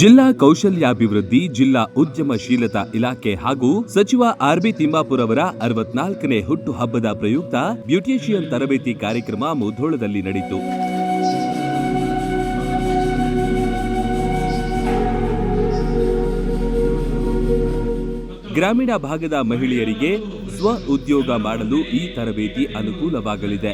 ಜಿಲ್ಲಾ ಕೌಶಲ್ಯಾಭಿವೃದ್ಧಿ, ಜಿಲ್ಲಾ ಉದ್ಯಮಶೀಲತಾ ಇಲಾಖೆ ಹಾಗೂ ಸಚಿವ ಆರ್ಬಿ ಅವರ ಅರವತ್ನಾಲ್ಕನೇ ಹುಟ್ಟು ಹಬ್ಬದ ಪ್ರಯುಕ್ತ ಬ್ಯೂಟಿಷಿಯನ್ ತರಬೇತಿ ಕಾರ್ಯಕ್ರಮ ಮುಧೋಳದಲ್ಲಿ ನಡೆಯಿತು ಗ್ರಾಮೀಣ ಭಾಗದ ಮಹಿಳೆಯರಿಗೆ ಸ್ವ ಉದ್ಯೋಗ ಮಾಡಲು ಈ ತರಬೇತಿ ಅನುಕೂಲವಾಗಲಿದೆ.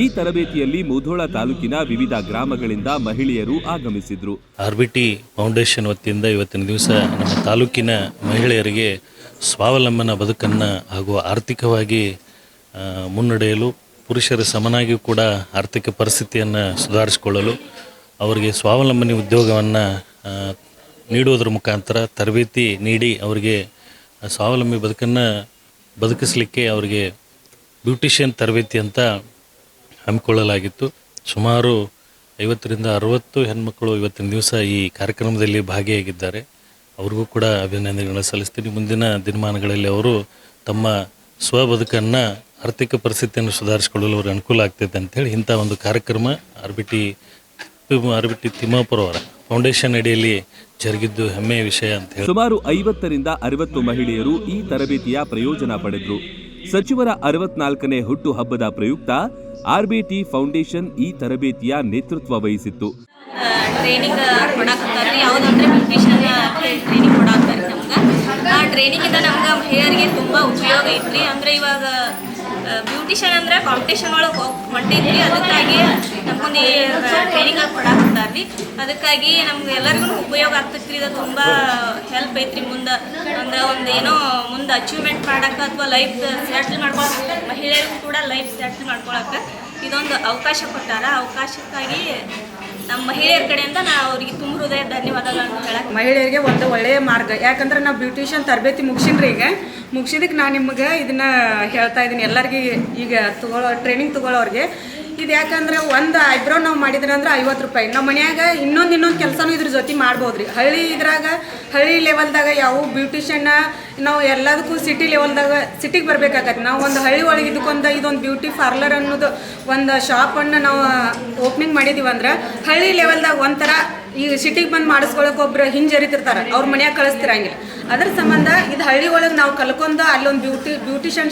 ಈ ತರಬೇತಿಯಲ್ಲಿ ಮುಧೋಳ ತಾಲೂಕಿನ ವಿವಿಧ ಗ್ರಾಮಗಳಿಂದ ಮಹಿಳೆಯರು ಆಗಮಿಸಿದ್ರು. ಆರ್ ಬಿ ಟಿ ಫೌಂಡೇಶನ್ ವತಿಯಿಂದ ಇವತ್ತಿನ ದಿವಸ ನಮ್ಮ ತಾಲೂಕಿನ ಮಹಿಳೆಯರಿಗೆ ಸ್ವಾವಲಂಬನ ಬದುಕನ್ನು ಹಾಗೂ ಆರ್ಥಿಕವಾಗಿ ಮುನ್ನಡೆಯಲು, ಪುರುಷರ ಸಮನಾಗಿ ಕೂಡ ಆರ್ಥಿಕ ಪರಿಸ್ಥಿತಿಯನ್ನು ಸುಧಾರಿಸಿಕೊಳ್ಳಲು ಅವರಿಗೆ ಸ್ವಾವಲಂಬನೆ ಉದ್ಯೋಗವನ್ನು ನೀಡುವುದರ ಮುಖಾಂತರ ತರಬೇತಿ ನೀಡಿ ಅವರಿಗೆ ಸ್ವಾವಲಂಬಿ ಬದುಕನ್ನು ಬದುಕಿಸಲಿಕ್ಕೆ ಅವರಿಗೆ ಬ್ಯೂಟಿಷಿಯನ್ ತರಬೇತಿ ಅಂತ ಹಮ್ಮಿಕೊಳ್ಳಲಾಗಿತ್ತು. ಸುಮಾರು ಐವತ್ತರಿಂದ ಅರವತ್ತು ಹೆಣ್ಮಕ್ಳು ಇವತ್ತಿನ ದಿವಸ ಈ ಕಾರ್ಯಕ್ರಮದಲ್ಲಿ ಭಾಗಿಯಾಗಿದ್ದಾರೆ. ಅವ್ರಿಗೂ ಕೂಡ ಅಭಿನಂದನೆಗಳನ್ನು ಸಲ್ಲಿಸ್ತೀನಿ. ಮುಂದಿನ ದಿನಮಾನಗಳಲ್ಲಿ ಅವರು ತಮ್ಮ ಸ್ವ ಬದುಕನ್ನು ಆರ್ಥಿಕ ಪರಿಸ್ಥಿತಿಯನ್ನು ಸುಧಾರಿಸಿಕೊಳ್ಳಲು ಅವ್ರಿಗೆ ಅನುಕೂಲ ಆಗ್ತೈತೆ ಅಂತೇಳಿ ಇಂಥ ಒಂದು ಕಾರ್ಯಕ್ರಮ R B T R B T Timmapur ಅವರ ಫೌಂಡೇಶನ್ ಅಡಿಯಲ್ಲಿ ಜರುಗಿದ್ದು ಹೆಮ್ಮೆಯ ವಿಷಯ ಅಂತ ಹೇಳಿ. ಸುಮಾರು ಐವತ್ತರಿಂದ ಅರವತ್ತು ಮಹಿಳೆಯರು ಈ ತರಬೇತಿಯ ಪ್ರಯೋಜನ ಪಡೆದರು. ಸಚಿವರ ಅರವತ್ನಾಲ್ಕನೇ ಹುಟ್ಟು ಹಬ್ಬದ ಪ್ರಯುಕ್ತ ಆರ್ಬಿಟಿ ಫೌಂಡೇಶನ್ ಈ ತರಬೇತಿಯ ನೇತೃತ್ವ ವಹಿಸಿತ್ತು. ಟ್ರೈನಿಂಗ್ ಕೊಡಾಕತ್ತಾರ್ರಿ. ಯಾವುದಂದ್ರೆ ಬ್ಯೂಟಿಷಿಯನ್ ಟ್ರೈನಿಂಗ್ ಕೊಡಾಕ್ತಾರೆ ನಮ್ಗೆ. ಆ ಟ್ರೈನಿಂಗಿಂದ ನಮ್ಗೆ ಮಹಿಳೆಯರಿಗೆ ತುಂಬ ಉಪಯೋಗ ಐತ್ರಿ. ಅಂದ್ರೆ ಇವಾಗ ಬ್ಯೂಟಿಷಿಯನ್ ಅಂದ್ರೆ ಕಾಂಪಿಟೇಷನ್ ಒಳಗೆ ಹೊಂಟೈತ್ರಿ. ಅದಕ್ಕಾಗಿ ನಮ್ಗೊಂದು ಟ್ರೈನಿಂಗ್ ಕೊಡಾಕತ್ತಾರ್ರಿ. ಅದಕ್ಕಾಗಿ ನಮ್ಗೆ ಎಲ್ಲರಿಗೂ ಉಪಯೋಗ ಆಗ್ತೈತ್ರಿ. ಇದು ತುಂಬ ಹೆಲ್ಪ್ ಐತ್ರಿ ಮುಂದೆ. ಅಂದ್ರೆ ಒಂದು ಏನೋ, ಮುಂದೆ ಅಚೀವ್ಮೆಂಟ್ ಮಾಡಕ್ಕೆ ಅಥವಾ ಲೈಫ್ ಸೆಟ್ಲ್ ಮಾಡ್ಕೊಳಕ್ಕೆ ಮಹಿಳೆಯರಿಗೂ ಕೂಡ ಲೈಫ್ ಸೆಟ್ಲ್ ಮಾಡ್ಕೊಳಕ್ಕೆ ಇದೊಂದು ಅವಕಾಶ ಕೊಟ್ಟಾರ. ಅವಕಾಶಕ್ಕಾಗಿ ನಮ್ಮ ಮಹಿಳೆಯರ ಕಡೆಯಿಂದ ನಾ ಅವರಿಗೆ ತುಂಬ ಹೃದಯ ಧನ್ಯವಾದಗಳನ್ನು ಹೇಳಕ್ಕೆ ಮಹಿಳೆಯರಿಗೆ ಒಂದು ಒಳ್ಳೆಯ ಮಾರ್ಗ. ಯಾಕಂದ್ರೆ ನಾವು ಬ್ಯೂಟಿಷಿಯನ್ ತರಬೇತಿ ಮುಗಿಸಿನ್ರಿ ಈಗ. ಮುಗಿಸಿದಕ್ಕೆ ನಾನು ನಿಮ್ಗೆ ಇದನ್ನ ಹೇಳ್ತಾ ಇದ್ದೀನಿ ಎಲ್ಲರಿಗೆ ಈಗ ತಗೊಳ್ಳೋ ಟ್ರೈನಿಂಗ್ ತಗೊಳ್ಳೋರಿಗೆ ಇದು ಯಾಕಂದ್ರೆ ಒಂದು ಐಬ್ರೋ ನಾವು ಮಾಡಿದ್ರೆ ಅಂದ್ರೆ ಐವತ್ತು ರೂಪಾಯಿ. ನಮ್ಮ ಮನ್ಯಾಗ ಇನ್ನೊಂದು ಇನ್ನೊಂದು ಕೆಲಸನೂ ಇದ್ರ ಜೊತೆ ಮಾಡ್ಬೋದ್ರಿ. ಹಳ್ಳಿ ಇದ್ರಾಗ, ಹಳ್ಳಿ ಲೆವೆಲ್ದಾಗ ಯಾವ ಬ್ಯೂಟಿಷಿಯನ್ನ ನಾವು ಎಲ್ಲದಕ್ಕೂ ಸಿಟಿ ಲೆವೆಲ್ದಾಗ ಸಿಟಿಗೆ ಬರ್ಬೇಕಾಗತ್ತೆ. ನಾವು ಒಂದು ಹಳ್ಳಿ ಒಳಗೆ ಇದಕ್ಕೊಂದು ಇದೊಂದು ಬ್ಯೂಟಿ ಪಾರ್ಲರ್ ಅನ್ನೋದು ಒಂದು ಶಾಪನ್ನು ನಾವು ಓಪನಿಂಗ್ ಮಾಡಿದೀವಿ ಅಂದ್ರೆ ಹಳ್ಳಿ ಲೆವೆಲ್ದಾಗ ಒಂಥರ ಈ ಸಿಟಿಗೆ ಬಂದು ಮಾಡಿಸ್ಕೊಳಕ್ಕೆ ಒಬ್ರು ಹಿಂಜರಿತಿರ್ತಾರೆ ಅವ್ರ ಮನ್ಯಾಗ ಕಳಿಸ್ತಿರಂಗಿಲ್ಲ. ಅದ್ರ ಸಂಬಂಧ ಇದು ಹಳ್ಳಿ ಒಳಗೆ ನಾವು ಕಲ್ಕೊಂಡು ಅಲ್ಲೊಂದು ಬ್ಯೂಟಿ ಬ್ಯೂಟಿಷಿಯನ್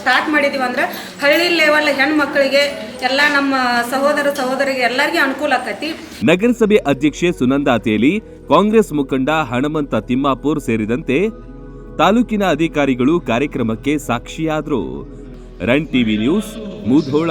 ಸ್ಟಾರ್ಟ್ ಮಾಡಿದೀವಿ ಅಂದ್ರೆ ಹಳ್ಳಿ ಲೆವೆಲ್ ಹೆಣ್ಮಕ್ಳಿಗೆ ಎಲ್ಲ ನಮ್ಮ ಸಹೋದರ ಸಹೋದರಿಗೆ ನಗರಸಭೆ ಅಧ್ಯಕ್ಷೆ ಸುನಂದಾ ತೇಲಿ ಕಾಂಗ್ರೆಸ್ ಮುಖಂಡ ಹಣಮಂತ ತಿಮ್ಮಾಪುರ್ ಸೇರಿದಂತೆ ತಾಲೂಕಿನ ಅಧಿಕಾರಿಗಳು ಕಾರ್ಯಕ್ರಮಕ್ಕೆ ಸಾಕ್ಷಿಯಾದರು. Run TV news, Mudhol.